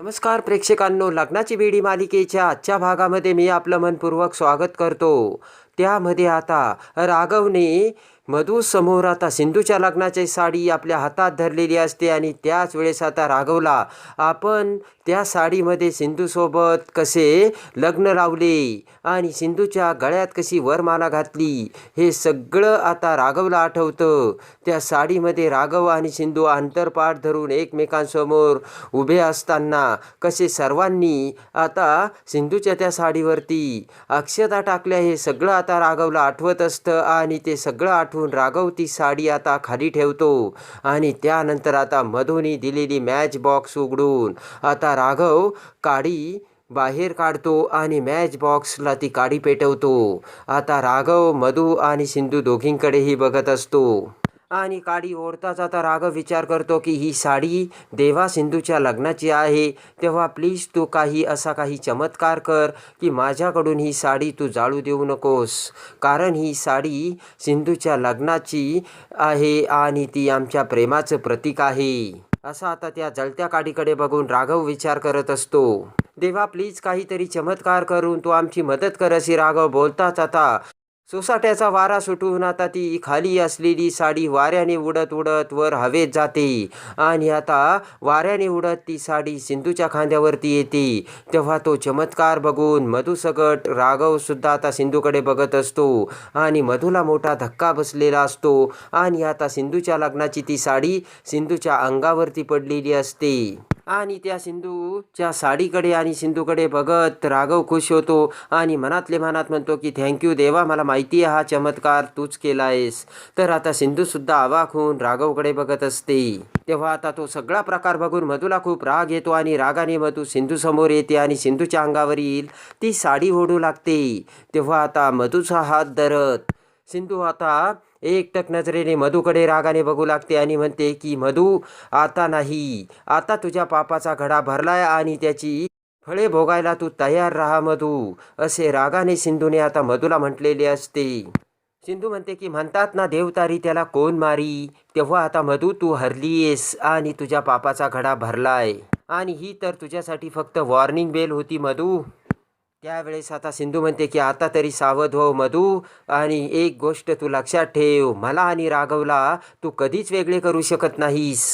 नमस्कार प्रेक्षकांनो लग्नाची बेडी मालिकेच्या आजच्या भागामध्ये मी आपलं मनपूर्वक स्वागत करतो. त्यामध्ये आता राघवने मधूसमोर आता सिंधूच्या लग्नाची साडी आपल्या हातात धरलेली असते आणि त्याच वेळेस आता राघवला आपण त्या साडीमध्ये सिंधूसोबत कसे लग्न लावले आणि सिंधूच्या गळ्यात कशी वरमाला घातली हे सगळं आता राघवला आठवतं. त्या साडीमध्ये राघव आणि सिंधू अंतरपाठ धरून एकमेकांसमोर उभे असताना कसे सर्वांनी आता सिंधूच्या त्या साडीवरती अक्षता टाकल्या हे सगळं आता राघवला आठवत असतं आणि ते सगळं आठवून राघव ती साडी आता खाली ठेवतो. आणि त्यानंतर आता मधूनी दिलेली मॅच बॉक्स उघडून आता राघव काडी बाहेर काढतो आणि मॅच बॉक्सला ती काडी पेटवतो. आता राघव मधू आणि सिंधू दोघींकडेही बघत असतो. आणि काडी ओढताच आता राघव विचार करतो की ही साडी देवा सिंधूच्या लग्नाची आहे. तेव्हा प्लीज तू काही असा काही चमत्कार कर की माझ्याकडून ही साडी तू जाळू देऊ नकोस. कारण ही साडी सिंधूच्या लग्नाची आहे आणि ती आमच्या प्रेमाचं प्रतीक आहे. असं आता त्या जळत्या काडीकडे बघून राघव विचार करत असतो. देवा प्लीज काहीतरी चमत्कार करून तू आमची मदत कर अशी राघव बोलताच आता. सोसाट्याचा वारा सुटून आता ती खाली असलेली साडी वाऱ्याने उडत उडत वर हवेत जाते. आणि आता वाऱ्याने उडत ती साडी सिंधूच्या खांद्यावरती येते. तेव्हा तो चमत्कार बघून मधुसकट राघवसुद्धा आता सिंधूकडे बघत असतो. आणि मधूला मोठा धक्का बसलेला असतो. आणि आता सिंधूच्या लग्नाची ती साडी सिंधूच्या अंगावरती पडलेली असते. आणि त्या सिंधूच्या साडीकडे आणि सिंधूकडे बघत राघव खुश होतो आणि मनातले मनात म्हणतो की थँक्यू देवा मला माहिती आहे हा चमत्कार तूच केला आहेस तर आता सिंधूसुद्धा अवाक होऊन राघवकडे बघत असते. तेव्हा आता तो सगळा प्रकार बघून मधूला खूप राग येतो आणि रागाने मधू सिंधू समोर येते आणि सिंधूच्या अंगावरील ती साडी ओढू लागते. तेव्हा आता मधूचा हात धरत सिंधू आता एकटक नजरेने मधूकडे रागाने बघू लागते आणि म्हणते की मधू आता नाही. आता तुझ्या पापाचा घडा भरलाय आणि त्याची फळे भोगायला तू तयार राहा मधू. असे रागाने सिंधूने आता मधूला म्हटलेले असते. सिंधू म्हणते की म्हणतात ना देवतारी त्याला कोण मारी? तेव्हा आता मधू तू हरलीयेस आणि तुझ्या पापाचा घडा भरलाय. आणि ही तर तुझ्यासाठी फक्त वॉर्निंग बेल होती मधू. त्यावेळेस आता सिंधू म्हणते की आता तरी सावध हो मधू आणि एक गोष्ट तू लक्षात ठेव. मला आणि राघवला तू कधीच वेगळे करू शकत नाहीस.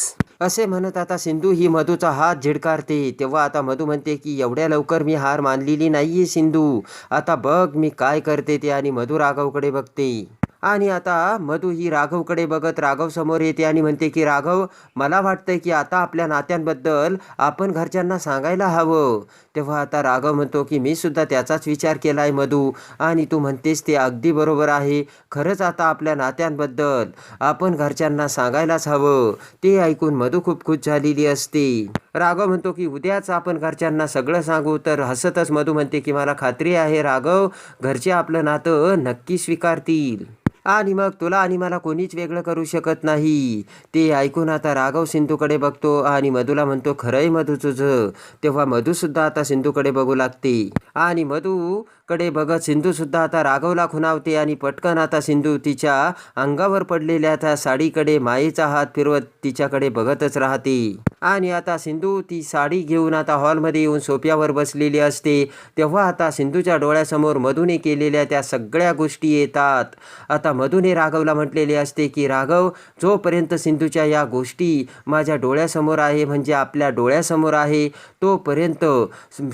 असे म्हणत आता सिंधू ही मधूचा हात झिडकारते. तेव्हा आता मधू म्हणते की एवढ्या लवकर मी हार मानलेली नाहीये सिंधू. आता बघ मी काय करते ते आणि मधू राघवकडे बघते. आणि आता मधू ही राघवकडे बघत राघव समोर येते आणि म्हणते की राघव मला वाटतंय की आता आपल्या नात्यांबद्दल आपण घरच्यांना सांगायला हवं. तेव्हा आता राघव म्हणतो की मी सुद्धा त्याचाच विचार केला आहे मधू. आणि तू म्हणतेस ते अगदी बरोबर आहे. खरंच आता आपल्या नात्यांबद्दल आपण घरच्यांना सांगायलाच हवं. ते ऐकून मधू खूप खुश झालेली असते. राघव म्हणतो की उद्याच आपण घरच्यांना सगळं सांगू. तर हसतच मधू म्हणते की मला खात्री आहे राघव घरचे आपलं नातं नक्की स्वीकारतील. आणि मग तुला आणि मला कोणीच वेगळं करू शकत नाही. ते ऐकून आता राघव सिंधूकडे बघतो आणि मधूला म्हणतो खरंय मधू तुझं तेव्हा मधूसुद्धा आता सिंधूकडे बघू लागते. आणि मधू कडे बघत सिंधूसुद्धा आता राघवला खुणावते आणि पटकन आता सिंधू तिच्या अंगावर पडलेल्या त्या साडीकडे मायेचा हात फिरवत तिच्याकडे बघतच राहते. आणि आता सिंधू ती साडी घेऊन आता हॉलमध्ये येऊन सोप्यावर बसलेली असते. तेव्हा आता सिंधूच्या डोळ्यासमोर मधूने केलेल्या त्या सगळ्या गोष्टी येतात. आता मधूने राघवला म्हटलेले असते की राघव जोपर्यंत सिंधूच्या या गोष्टी माझ्या डोळ्यासमोर आहे म्हणजे आपल्या डोळ्यासमोर आहे तोपर्यंत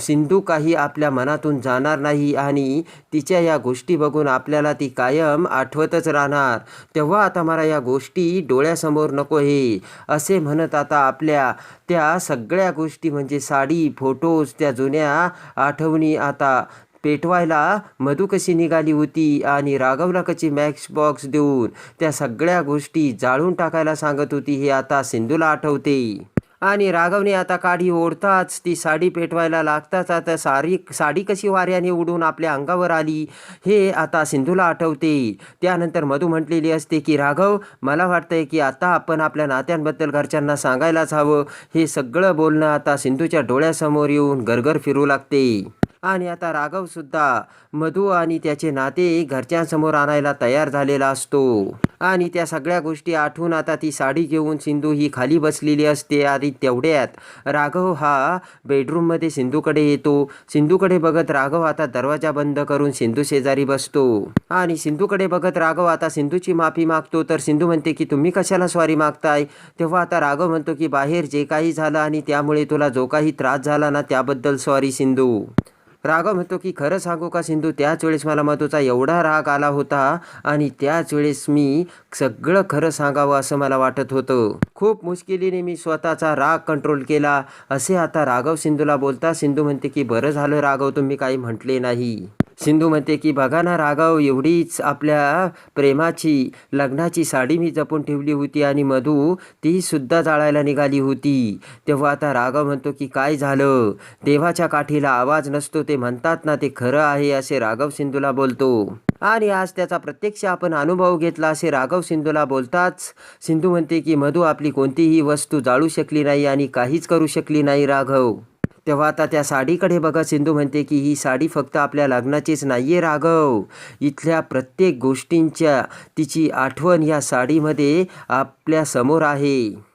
सिंधू काही आपल्या मनातून जाणार नाही आणि तिच्या या गोष्टी बघून आपल्याला ती कायम आठवतच राहणार. तेव्हा आता मला या गोष्टी डोळ्यासमोर नको हे असे म्हणत आता आपल्या त्या सगळ्या गोष्टी म्हणजे साडी फोटोज त्या जुन्या आठवणी आता पेटवायला मधू कशी निघाली होती आणि राघवला कशी मॅक्स बॉक्स देऊन त्या सगळ्या गोष्टी जाळून टाकायला सांगत होती हे आता सिंधूला आठवते. आणि राघवने आता काडी ओढताच ती साडी पेटवायला लागताच आता सारी साडी कशी वाऱ्याने उडून आपल्या अंगावर आली हे आता सिंधूला आठवते. त्यानंतर मधू म्हटलेली असते की राघव मला वाटतंय की आता आपण आपल्या नात्यांबद्दल घरच्यांना सांगायलाच हवं. हे सगळं बोलणं आता सिंधूच्या डोळ्यासमोर येऊन गरगर फिरू लागते. आणि आता राघव सुद्धा मधू आणि त्याचे नाते घरच्यांसमोर आणायला तयार झालेला असतो. आणि त्या सगळ्या गोष्टी आठवून आता ती साडी घेऊन सिंधू ही खाली बसलेली असते आणि तेवढ्यात राघव हा बेडरूममध्ये सिंधूकडे येतो. सिंधूकडे बघत राघव आता दरवाजा बंद करून सिंधू शेजारी बसतो. आणि सिंधूकडे बघत राघव आता सिंधूची माफी मागतो. तर सिंधू म्हणते की तुम्ही कशाला स्वारी मागताय? तेव्हा आता राघव म्हणतो की बाहेर जे काही झालं आणि त्यामुळे तुला जो काही त्रास झाला ना त्याबद्दल सॉरी सिंधू. राघव म्हणतो की खरं सांगू का सिंधू त्याच वेळेस मला मधूचा एवढा राग आला होता आणि त्याच वेळेस मी सगळं खरं सांगावं असं मला वाटत होतं. खूप मुश्किलीने मी स्वतःचा राग कंट्रोल केला. असे आता राघव सिंधूला बोलता सिंधू म्हणते की बरं झालं राघव तुम्ही काही म्हटले नाही. सिंधू म्हणते की बघा ना राघव एवढीच आपल्या प्रेमाची लग्नाची साडी मी जपून ठेवली होती आणि मधू तीसुद्धा जाळायला निघाली होती. तेव्हा आता राघव म्हणतो की काय झालं? देवाच्या काठीला आवाज नसतो ते म्हणतात ना ते खरं आहे असे राघव सिंधूला बोलतो. आणि आज त्याचा प्रत्यक्ष आपण अनुभव घेतला असे राघव सिंधूला बोलताच सिंधू म्हणते की मधू आपली कोणतीही वस्तू जाळू शकली नाही आणि काहीच करू शकली नाही राघव. तेव्हा आता त्या साडीकडे बघा सिंधू म्हणते की ही साडी फक्त आपल्या लग्नाचीच नाही आहे राघव. इथल्या प्रत्येक गोष्टींच्या तिची आठवण या साडीमध्ये आपल्यासमोर आहे.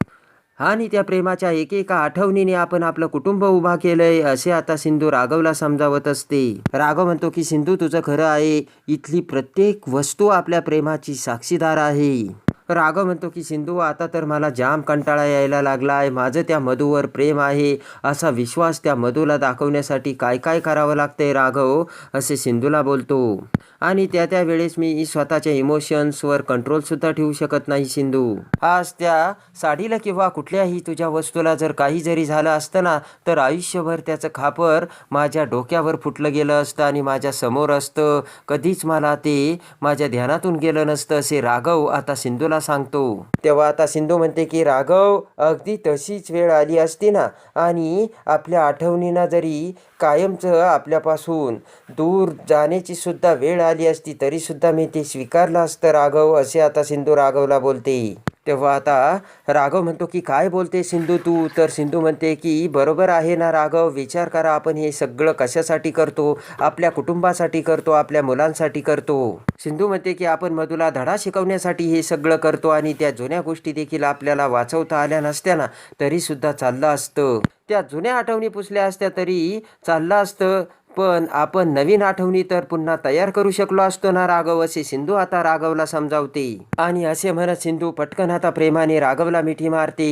आणि त्या प्रेमाच्या एकेका आठवणीने आपण आपलं कुटुंब उभा केलंय असे आता सिंधू राघवला समजावत असते. राघव म्हणतो की सिंधू तुझं खरं आहे. इथली प्रत्येक वस्तू आपल्या प्रेमाची साक्षीदार आहे. राघव म्हणतो की सिंधू आता तर मला जाम कंटाळा यायला लागला आहे माझं त्या मधूवर प्रेम आहे. असा विश्वास त्या मधूला दाखवण्यासाठी काय काय करावं लागतंय राघव? असे सिंधूला बोलतो. आणि त्या त्या वेळेस मी स्वतःच्या इमोशन्सवर कंट्रोलसुद्धा ठेवू शकत नाही सिंधू. आज त्या साडीला किंवा कुठल्याही तुझ्या वस्तूला जर काही जरी झालं असतं ना तर आयुष्यभर त्याचं खापर माझ्या डोक्यावर फुटलं गेलं असतं आणि माझ्यासमोर असतं. कधीच मला ते माझ्या ध्यानातून गेलं नसतं असे राघव आता सिंधूला सांगतो. तेव्हा आता सिंधू म्हणते की राघव अगदी तशीच वेळ आली असती ना आणि आपल्या आठवणींना जरी कायमचं आपल्यापासून दूर जाण्याची सुद्धा वेळ आली असती तरी सुद्धा मी ते स्वीकारलं असतं राघव असे आता सिंधू राघवला बोलते. तेव्हा आता राघव म्हणतो की काय बोलते सिंधू तू? तर सिंधू म्हणते की बरोबर आहे ना राघव विचार करा आपण हे सगळं कशासाठी करतो? आपल्या कुटुंबासाठी करतो? आपल्या मुलांसाठी करतो? सिंधू म्हणते की आपण मधुला धडा शिकवण्यासाठी हे सगळं करतो आणि त्या जुन्या गोष्टी देखील आपल्याला वाचवता आल्या नसत्या ना तरी सुद्धा चाललं असतं. त्या जुन्या आठवणी पुसल्या असत्या तरी चाललं असतं. पण आपण नवीन आठवणी तर पुन्हा तयार करू शकलो असतो ना राघव? असे सिंधू आता राघवला समजावते. आणि असे म्हणत सिंधू पटकन आता प्रेमाने राघवला मिठी मारते.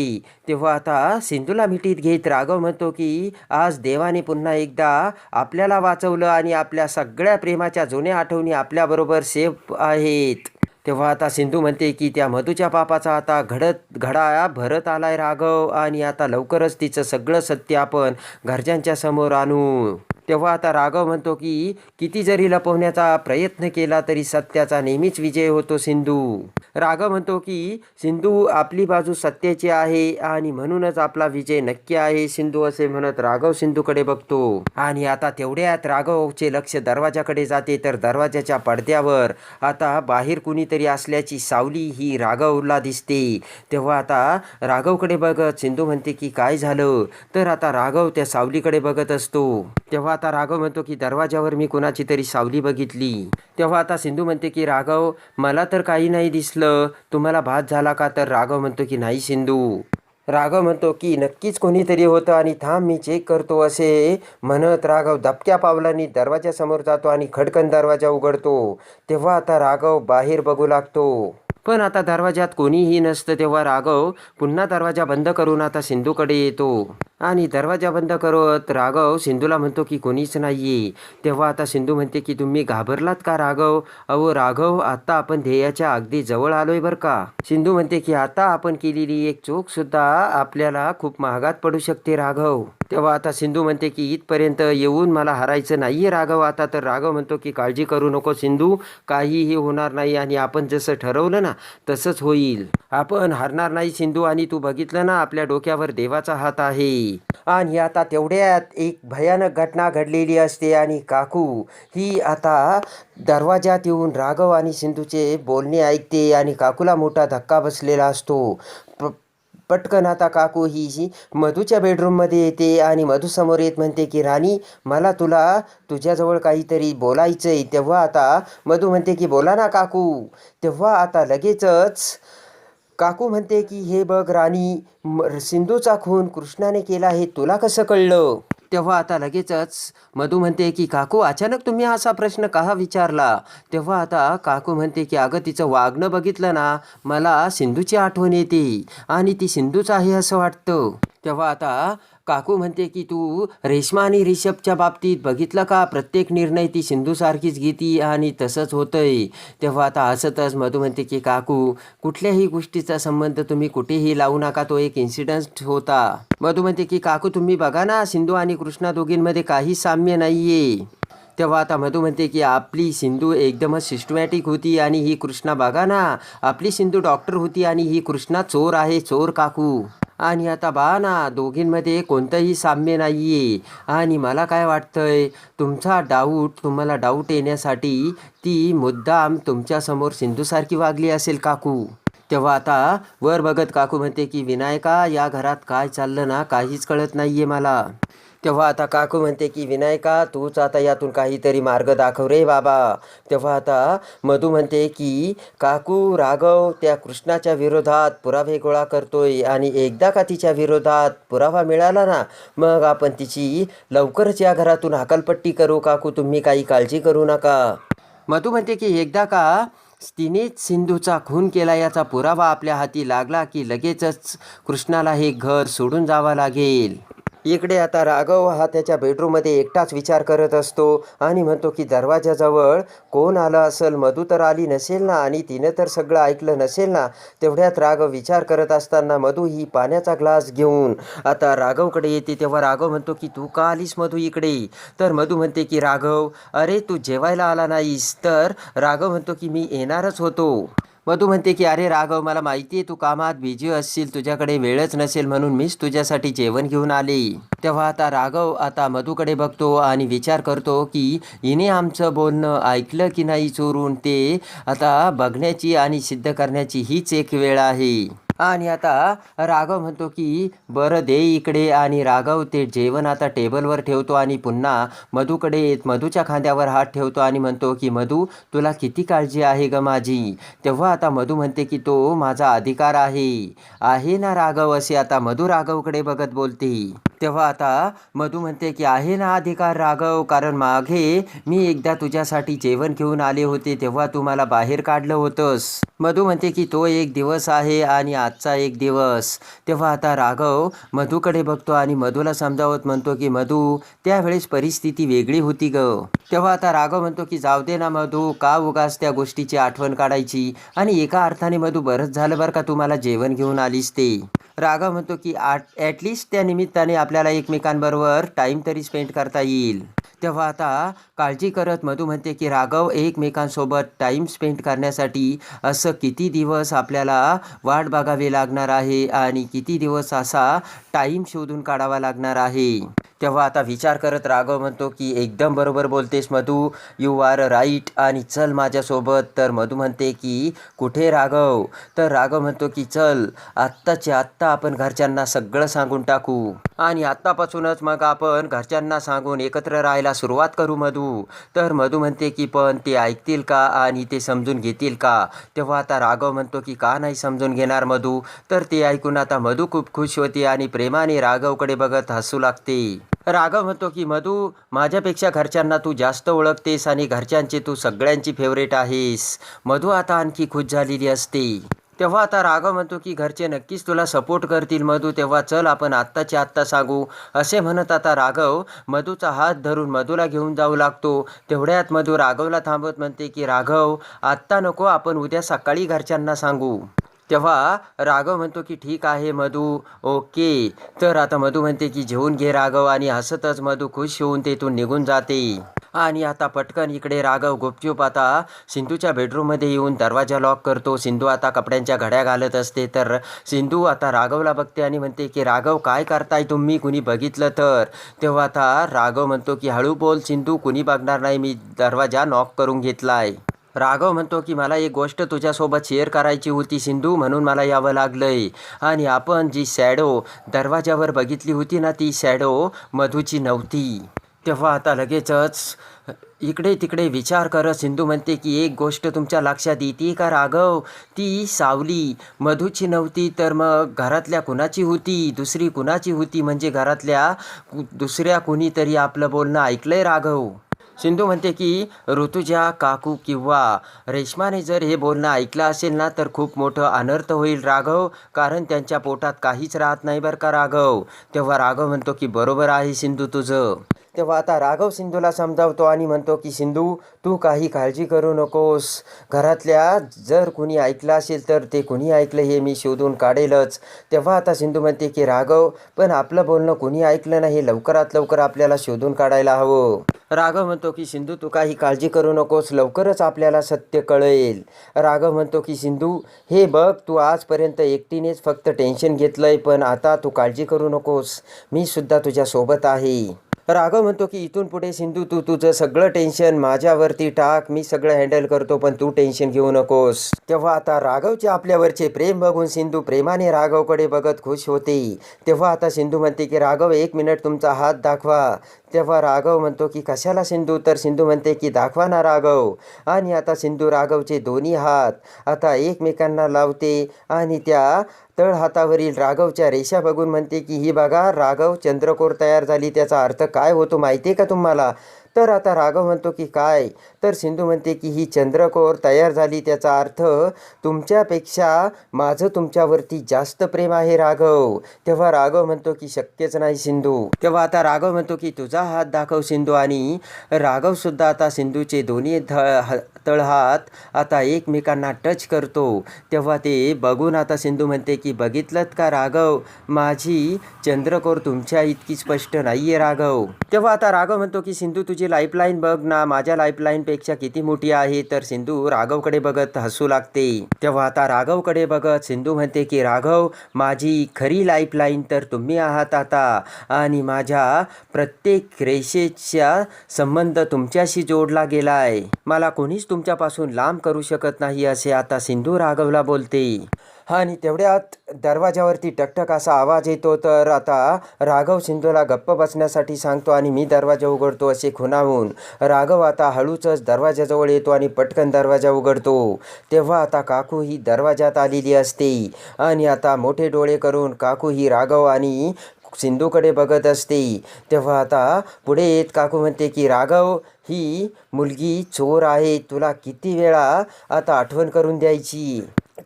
तेव्हा आता सिंधूला मिठीत घेत राघव म्हणतो की आज देवाने पुन्हा एकदा आपल्याला वाचवलं आणि आपल्या सगळ्या प्रेमाच्या जुन्या आठवणी आपल्याबरोबर सेफ आहेत. तेव्हा आता सिंधू म्हणते की त्या मधूच्या पापाचा आता घडत घडा भरत आलाय राघव आणि आता लवकरच तिचं सगळं सत्य आपण घरच्यांच्या समोर आणू. तेव्हा आता राघव म्हणतो की किती जरी लपवण्याचा प्रयत्न केला तरी सत्याचा नेहमीच विजय होतो सिंधू. राघव म्हणतो की सिंधू आपली बाजू सत्याची आहे आणि म्हणूनच आपला विजय नक्की आहे सिंधू असे म्हणत राघव सिंधूकडे बघतो. आणि आता तेवढ्यात राघवचे लक्ष दरवाजाकडे जाते तर दरवाजाच्या पडद्यावर आता बाहेर कुणीतरी असल्याची सावली ही राघवला दिसते. तेव्हा आता राघवकडे बघत सिंधू म्हणते की काय झालं? तर आता राघव त्या सावलीकडे बघत असतो. तेव्हा आता राघव म्हणतो की दरवाजावर मी कुणाची तरी सावली बघितली. तेव्हा आता सिंधू म्हणते की राघव मला तर काही नाही दिसलं. तुम्हाला भात झाला का? तर राघव म्हणतो की नाही सिंधू. राघव म्हणतो की नक्कीच कोणीतरी होतं आणि थांब मी चेक करतो असे. म्हणत राघव दबक्या पावलांनी दरवाजासमोर जातो आणि खडकन दरवाजा उघडतो. तेव्हा आता राघव बाहेर बघू लागतो. पण आता दरवाजात कोणीही नसतं तेव्हा राघव पुन्हा दरवाजा बंद करून आता सिंधूकडे येतो. आणि दरवाजा बंद करत राघव सिंधूला म्हणतो की कोणीच नाही तेव्हा आता सिंधू म्हणते की तुम्ही घाबरलात का राघव? अहो राघव आता आपण ध्येयाच्या अगदी जवळ आलोय बरं का. सिंधू म्हणते की आता आपण केलेली एक चूक सुद्धा आपल्याला खूप महागात पडू शकते राघव. तेव्हा आता सिंधू म्हणते की इथपर्यंत येऊन मला हरायचं नाही आहे राघव. आता तर राघव म्हणतो की काळजी करू नको सिंधू. काहीही होणार नाही आणि आपण जसं ठरवलं ना तसंच होईल. आपण हरणार नाही सिंधू आणि तू बघितलं ना आपल्या डोक्यावर देवाचा हात आहे. आणि आता तेवढ्यात एक भयानक घटना घडलेली असते आणि काकू ही आता दरवाजात येऊन राघव आणि सिंधूचे बोलणे ऐकते आणि काकूला मोठा धक्का बसलेला असतो. प- पटकन आता काकू ही जी मधूच्या बेडरूममध्ये येते आणि मधूसमोर येत म्हणते की राणी मला तुला तुझ्याजवळ काहीतरी बोलायचं आहे तेव्हा आता मधू म्हणते की बोला ना काकू. तेव्हा आता लगेचच काकू म्हणते की हे बघ राणी म- सिंधूचा खून कृष्णाने केला हे तुला कसं कळलं? तेव्हा आता लगेचच मधू म्हणते की काकू अचानक तुम्ही असा प्रश्न का विचारला? तेव्हा आता काकू म्हणते की अगं तिचं वागणं बघितलं ना मला सिंधूची आठवण येते आणि ती सिंधूच आहे असं वाटतं. तेव्हा आता काकू म्हणते की तू रेश्मा आणि रिषभच्या बाबतीत बघितलं का? प्रत्येक निर्णय ती सिंधूसारखीच घेती आणि तसंच होतंय. तेव्हा आता असतच मधू म्हणते की काकू कुठल्याही गोष्टीचा संबंध तुम्ही कुठेही लावू नका. तो एक इन्सिडन्स होता. मधू म्हणते की काकू तुम्ही बघा ना सिंधू आणि कृष्णा दोघींमध्ये काही साम्य नाहीये. तेव्हा आता मधू म्हणते की आपली सिंधू एकदमच सिस्टमॅटिक होती आणि ही कृष्णा बघा ना आपली सिंधू डॉक्टर होती आणि ही कृष्णा चोर आहे चोर काकू. आणि आता बा ना दोघींमध्ये कोणतंही साम्य नाही आहे आणि मला काय वाटतंय तुमचा डाऊट तुम्हाला डाऊट येण्यासाठी ती मुद्दाम तुमच्यासमोर सिंधूसारखी वागली असेल काकू. तेव्हा आता वर बघत काकू म्हणते की विनायका या घरात काय चाललं ना काहीच कळत नाही आहे मला. तेव्हा आता काकू म्हणते की विनायका तूच आता यातून काहीतरी मार्ग दाखव रे बाबा. तेव्हा आता मधू म्हणते की काकू राघव त्या कृष्णाच्या विरोधात पुरावे गोळा करतोय आणि एकदा का तिच्या विरोधात पुरावा मिळाला ना मग आपण तिची लवकरच या घरातून हकलपट्टी करू. काकू तुम्ही काही काळजी करू नका. मधू म्हणते की एकदा का तिनेच सिंधूचा खून केला याचा पुरावा आपल्या हाती लागला की लगेचच कृष्णाला हे घर सोडून जावं लागेल. इकडे आता राघव हा त्याच्या बेडरूममध्ये एकटाच विचार करत असतो आणि म्हणतो की दरवाजाजवळ कोण आलं असेल? मधू तर आली नसेल ना आणि तिनं तर सगळं ऐकलं नसेल ना? तेवढ्यात राघव विचार करत असताना मधू ही पाण्याचा ग्लास घेऊन आता राघवकडे येते. तेव्हा राघव म्हणतो की तू का आलीस मधू इकडे? तर मधू म्हणते की राघव अरे तू जेवायला आला नाहीस. तर राघव म्हणतो की मी येणारच होतो. मधू म्हणते की अरे राघव मला माहिती आहे तू कामात बिझी असशील तुझ्याकडे वेळच नसेल म्हणून मीच तुझ्यासाठी जेवण घेऊन आले. तेव्हा आता राघव आता मधूकडे बघतो आणि विचार करतो की हिने आमचं बोलणं ऐकलं की नाही चोरून? ते आता बघण्याची आणि सिद्ध करण्याची हीच एक वेळ आहे. आणि आता राघव म्हणतो की बरं दे इकडे. आणि राघव ते जेवण आता टेबलवर ठेवतो आणि पुन्हा मधूकडे येत मधूच्या खांद्यावर हात ठेवतो आणि म्हणतो की मधू तुला किती काळजी आहे ग माझी? तेव्हा आता मधू म्हणते की तो माझा अधिकार आहे. आहे ना राघव असे आता मधू राघवकडे बघत बोलते. तेव्हा आता मधू म्हणते की आहे ना अधिकार राघव कारण मागे मी एकदा तुझ्यासाठी जेवण घेऊन आले होते तेव्हा तू मला बाहेर काढलं होतंस. मधू म्हणते की तो एक दिवस आहे आणि आजचा एक दिवस. तेव्हा आता राघव मधूकडे बघतो आणि मधूला समजावत म्हणतो की मधू त्यावेळेस परिस्थिती वेगळी होती ग. तेव्हा आता राघव म्हणतो की जाऊ दे ना मधू का उगाच त्या गोष्टीची आठवण काढायची? आणि एका अर्थाने मधू बरंच झालं बरं का तुम्हाला जेवण घेऊन आलीस ते. राघव म्हणतो की आट ॲटलिस्ट त्या निमित्ताने आपल्याला एकमेकांबरोबर टाईम तरी स्पेंड करता येईल. तेव्हा आता काळजी करत मधू म्हणते की राघव एकमेकांसोबत टाईम स्पेंड करण्यासाठी असं किती दिवस आपल्याला वाट बघावी लागणार आहे आणि किती दिवस असा टाईम शोधून काढावा लागणार आहे? तेव्हा आता विचार करत राघव म्हणतो की एकदम बरोबर बोलतेस मधू. यू आर राईट आणि चल माझ्यासोबत. तर मधू म्हणते की कुठे राघव? तर राघव म्हणतो की चल आत्ताच्या आत्ता आपण घरच्यांना सगळं सांगून टाकू. आणि आत्तापासूनच मग आपण घरच्यांना सांगून एकत्र राहायला सुरुवात करू मधू. तर मधू म्हणते की पण ते ऐकतील का आणि ते समजून घेतील का? तेव्हा आता राघव म्हणतो की का नाही समजून घेणार मधू? तर ते ऐकून आता मधू खूप खुश होते आणि प्रेमाने राघवकडे बघत हसू लागते. राघव म्हणतो की मधू माझ्यापेक्षा घरच्यांना तू जास्त ओळखतेस आणि घरच्यांची तू सगळ्यांची फेवरेट आहेस. मधू आता आणखी खुश झालेली असते. तेव्हा आता राघव म्हणतो की घरचे नक्कीच तुला सपोर्ट करतील मधू. तेव्हा चल आपण आत्ताच्या आत्ता सांगू. असे म्हणत आता राघव मधूचा हात धरून मधूला घेऊन जाऊ लागतो. तेवढ्यात मधू राघवला थांबत म्हणते की राघव आत्ता नको आपण उद्या सकाळी घरच्यांना सांगू. तेव्हा राघव म्हणतो की ठीक आहे मधू ओके. तर आता मधू म्हणते की जेवून घे राघव आणि हसतच मधू खुश होऊन तेथून निघून जाते. आणि आता पटकन इकडे राघव गुपचूप आता सिंधूच्या बेडरूममध्ये येऊन दरवाजा लॉक करतो. सिंधू आता कपड्यांच्या घड्या घालत असते. तर सिंधू आता राघवला बघते आणि म्हणते की राघव काय करताय तुम्ही? कुणी बघितलं तर? तेव्हा आता राघव म्हणतो की हळू बोल सिंधू कुणी बघणार नाही? मी दरवाजा नॉक करून घेतला आहे राघव म्हणतो की मला एक गोष्ट तुझ्यासोबत शेअर करायची होती सिंधू म्हणून मला यावं लागलंय. आणि आपण जी शॅडो दरवाजावर बघितली होती ना ती शॅडो मधूची नव्हती. तेव्हा आता लगेचच इकडे तिकडे विचार करत सिंधू म्हणते की एक गोष्ट तुमच्या लक्षात येते का राघव? ती सावली मधूची नव्हती तर मग घरातल्या कुणाची होती? दुसरी कुणाची होती? म्हणजे घरातल्या दुसऱ्या कुणीतरी आपलं बोलणं ऐकलंय राघव? सिंधू म्हणते की ऋतुजा काकू किंवा रेश्माने जर हे बोलणं ऐकलं असेल ना तर खूप मोठं अनर्थ होईल राघव कारण त्यांच्या पोटात काहीच राहत नाही बरं का राघव. तेव्हा राघव म्हणतो की बरोबर आहे सिंधू तुझं. तेव्हा आता राघव सिंधूला समजावतो आणि म्हणतो की सिंधू तू काही काळजी करू नकोस. घरातल्या जर कुणी ऐकलं असेल तर ते कुणी ऐकलं हे मी शोधून काढेलच. तेव्हा आता सिंधू म्हणते की राघव पण आपलं बोलणं कुणी ऐकलं नाही हे लवकरात लवकर आपल्याला शोधून काढायला हवं. राघव म्हणतो की सिंधू तू काही काळजी करू नकोस. लवकरच आपल्याला सत्य कळेल. राघव म्हणतो की सिंधू हे बघ तू आजपर्यंत एकटीनेच फक्त टेन्शन घेतलंय पण आता तू काळजी करू नकोस. मी सुद्धा तुझ्यासोबत आहे. राघव म्हणतो की इथून पुढे सिंधू तू तुझं सगळं टेन्शन माझ्यावरती टाक. मी सगळं हँडल करतो पण तू टेन्शन घेऊ नकोस. तेव्हा आता राघवचे आपल्यावरचे प्रेम बघून सिंधू प्रेमाने राघवकडे बघत खुश होते. तेव्हा आता सिंधू म्हणते की राघव एक मिनिट तुमचा हात दाखवा. तेव्हा राघव म्हणतो की कशाला सिंधू? तर सिंधू म्हणते की दाखवा ना राघव. आणि आता सिंधू राघवचे दोन्ही हात आता एकमेकांना लावते आणि त्या तळ हातावरील राघवच्या रेषा बघून म्हणते की ही बघा राघव चंद्रकोर तयार झाली त्याचा अर्थ काय होतो माहिती आहे का तुम्हाला? तर आता राघव म्हणतो की काय? तर सिंधू म्हणते की ही चंद्रकोर तयार झाली त्याचा अर्थ तुमच्यापेक्षा माझं तुमच्यावरती जास्त प्रेम आहे राघव. तेव्हा राघव म्हणतो की शक्यच नाही सिंधू. तेव्हा आता राघव म्हणतो की तुझा हात दाखव सिंधू आणि राघवसुद्धा आता सिंधूचे दोन्ही ध तळहात आता एकमेकांना टच करतो. तेव्हा ते बघून आता सिंधू म्हणते की बघितलं का राघव? माझी चंद्रकोर तुमच्या इतकी स्पष्ट नाही आहे राघव. तेव्हा आता राघव म्हणतो की सिंधू तुझी लाईफलाईन बघ ना. माझ्या लाईफलाईनपेक्षा किती मोठी आहे तर सिंधू राघवकडे बघत हसू लागते. तेव्हा आता राघवकडे बघत सिंधू म्हणते की राघव माझी खरी लाईफलाईन तर तुम्ही आहात आता. आणि माझ्या प्रत्येक रेषेचा संबंध तुमच्याशी जोडला गेलाय. मला कोणीच तुमच्यापासून लांब करू शकत नाही असे आता सिंधू राघवला बोलते. आणि तेवढ्यात दरवाजावरती टकटक असा आवाज येतो. तर आता राघव सिंधूला गप्प बसण्यासाठी सांगतो आणि मी दरवाजा उघडतो असे खुणावून. राघव आता हळूचच दरवाजाजवळ येतो आणि पटकन दरवाजा उघडतो. तेव्हा आता काकू ही दरवाजात आलेली असते. आणि आता मोठे डोळे करून काकू ही राघव आणि सिंधूकडे बघत असते. तेव्हा आता पुढे येत काकू म्हणते की राघव ही मुलगी चोर आहे. तुला किती वेळा आता आठवण करून द्यायची?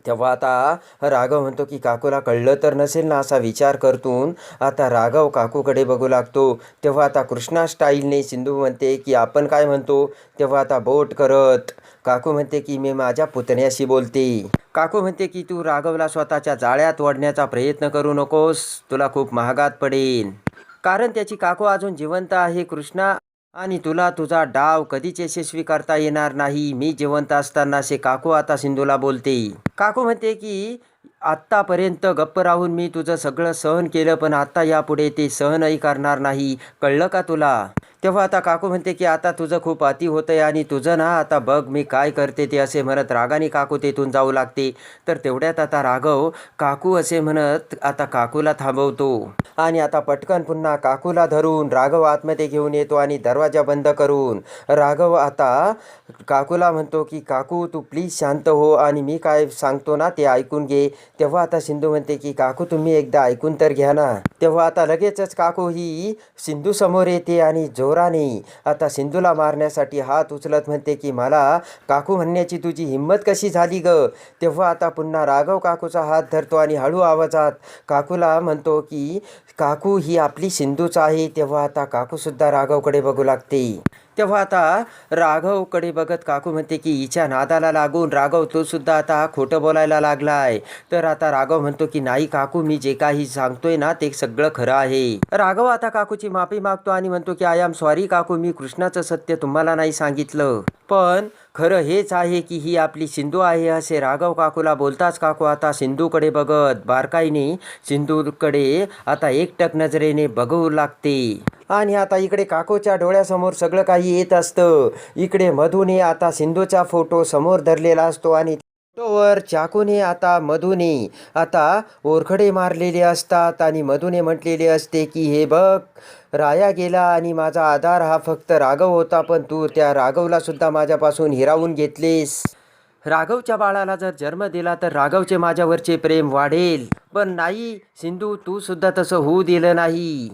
तेव्हा आता राघव म्हणतो की काकूला कळलं तर नसेल ना असा विचार करतून. आता राघव काकूकडे बघू लागतो. तेव्हा आता कृष्णा स्टाईलने सिंधू म्हणते की आपण काय म्हणतो? तेव्हा आता बोट करत. काकू म्हणते की मी माझ्या पुतण्याशी बोलते. काकू म्हणते की तू राघवला स्वतःच्या जाळ्यात ओढण्याचा प्रयत्न करू नकोस. तुला खूप महागात पडेल. कारण त्याची काकू अजून जिवंत आहे. कृष्णा आणि तुला तुझा डाव कधीच यशस्वी करता येणार नाही. मी जिवंत असताना असे काकू आता सिंधूला बोलते. काकू म्हणते की आत्तापर्यंत गप्प राहून मी तुझं सगळं सहन केलं पण आता यापुढे ते सहनही करणार नाही. कळलं का तुला? तेव्हा आता काकू म्हणते की आता तुझं खूप अति आहे आणि तुझं ना आता बघ मी काय करते ते असे म्हणत रागाने काकू तेथून जाऊ लागते. तर तेवढ्यात आता राघव काकू असे म्हणत आता काकूला थांबवतो. आणि आता पटकन पुन्हा काकूला धरून राघव आतमध्ये घेऊन येतो आणि दरवाजा बंद करून राघव आता काकूला म्हणतो की काकू तू प्लीज शांत हो आणि मी काय सांगतो ना ते ऐकून घे. तेव्हा आता सिंधू म्हणते की काकू तुम्ही एकदा ऐकून तर घ्या ना. तेव्हा आता लगेचच काकू ही सिंधू समोर येते आणि जो जोराने. आता सिंधूला मारण्यासाठी हात उचलत म्हणते की मला काकू म्हणण्याची तुझी हिंमत कशी झाली ग? तेव्हा आता पुन्हा राघव काकूचा हात धरतो आणि हळू आवाजात काकूला म्हणतो की काकू ही आपली सिंधूच आहे. तेव्हा आता काकूसुद्धा राघवकडे बघू लागते. तेव्हा आता राघवकडे बघत काकू म्हणते की हिच्या नादाला लागून राघव तो सुद्धा आता खोटं बोलायला लागला आहे तर आता राघव म्हणतो की नाही काकू मी जे काही सांगतोय ना ते सगळं खरं आहे. राघव आता काकूची माफी मागतो आणि म्हणतो की आय एम सॉरी काकू मी कृष्णाचं सत्य तुम्हाला नाही सांगितलं. पण खरं हेच आहे की ही आपली सिंधू आहे असे राघव काकूला बोलताच काकू आता सिंधूकडे बघत बारकाईने सिंधूकडे आता एकटक नजरेने बघू लागते. आणि आता इकडे काकूच्या डोळ्यासमोर सगळं काही येत असतं. इकडे मधूने आता सिंधूचा फोटो समोर धरलेला असतो आणि फोटोवर चाकूने आता मधुने आता ओरखडे मारलेले असतात आणि मधुने म्हटलेले असते की हे बघ राया गेला आणि माझा आधार हा फक्त राघव होता पण तू त्या राघवला सुद्धा माझ्यापासून हिरावून घेतलेस. राघवच्या बाळाला जर जन्म दिला तर राघवचे माझ्यावरचे प्रेम वाढेल. पण नाही सिंधू तू सुद्धा तसं होऊ दिलं नाही.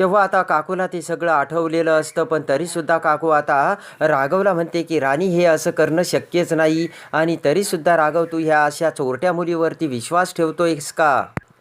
तेव्हा आता काकूला ते सगळं आठवलेलं असतं पण तरीसुद्धा काकू आता राघवला म्हणते की राणी हे असं करणं शक्यच नाही आणि तरीसुद्धा राघव तू ह्या अशा चोरट्या मुलीवरती विश्वास ठेवतोयस का?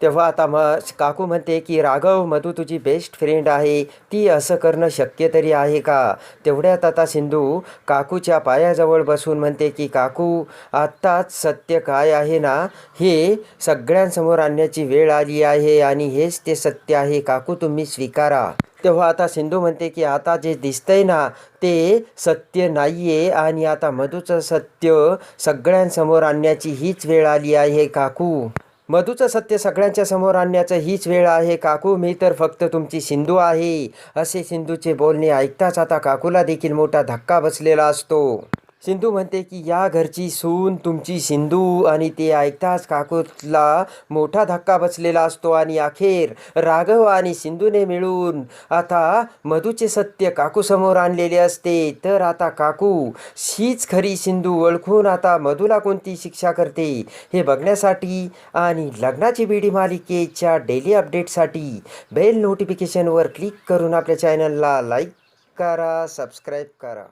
तेव्हा आता मग काकू म्हणते की राघव मधू तुझी बेस्ट फ्रेंड आहे. ती असं करणं शक्य तरी आहे का? तेवढ्यात आता सिंधू काकूच्या पायाजवळ बसून म्हणते की काकू आत्ताच सत्य काय आहे ना? हे सगळ्यांसमोर आणण्याची वेळ आली आहे आणि हेच ते सत्य आहे. काकू तुम्ही स्वीकारा. तेव्हा आता सिंधू म्हणते की आता जे दिसतंय ना ते सत्य नाही आहे आणि आता मधूचं सत्य सगळ्यांसमोर आणण्याची हीच वेळ आली आहे काकू. मधूचं सत्य सगळ्यांच्या समोर आणण्याचं हीच वेळ आहे. काकू मी तर फक्त तुमची सिंधू आहे. असे सिंधूचे बोलणे ऐकताच आता काकूला देखील मोठा धक्का बसलेला असतो. सिंधू म्हणते की या घरची सून तुमची सिंधू आणि ते ऐकताच काकूला मोठा धक्का बसलेला असतो आणि अखेर राघव आणि सिंधूने मिळून आता मधूचे सत्य काकूसमोर आणलेले असते. तर आता काकू हीच खरी सिंधू ओळखून आता मधूला कोणती शिक्षा करते? हे बघण्यासाठी आणि लग्नाची बीडी मालिकेच्या डेली अपडेटसाठी बेल नोटिफिकेशनवर क्लिक करून आपल्या चॅनलला लाईक करा सबस्क्राईब करा.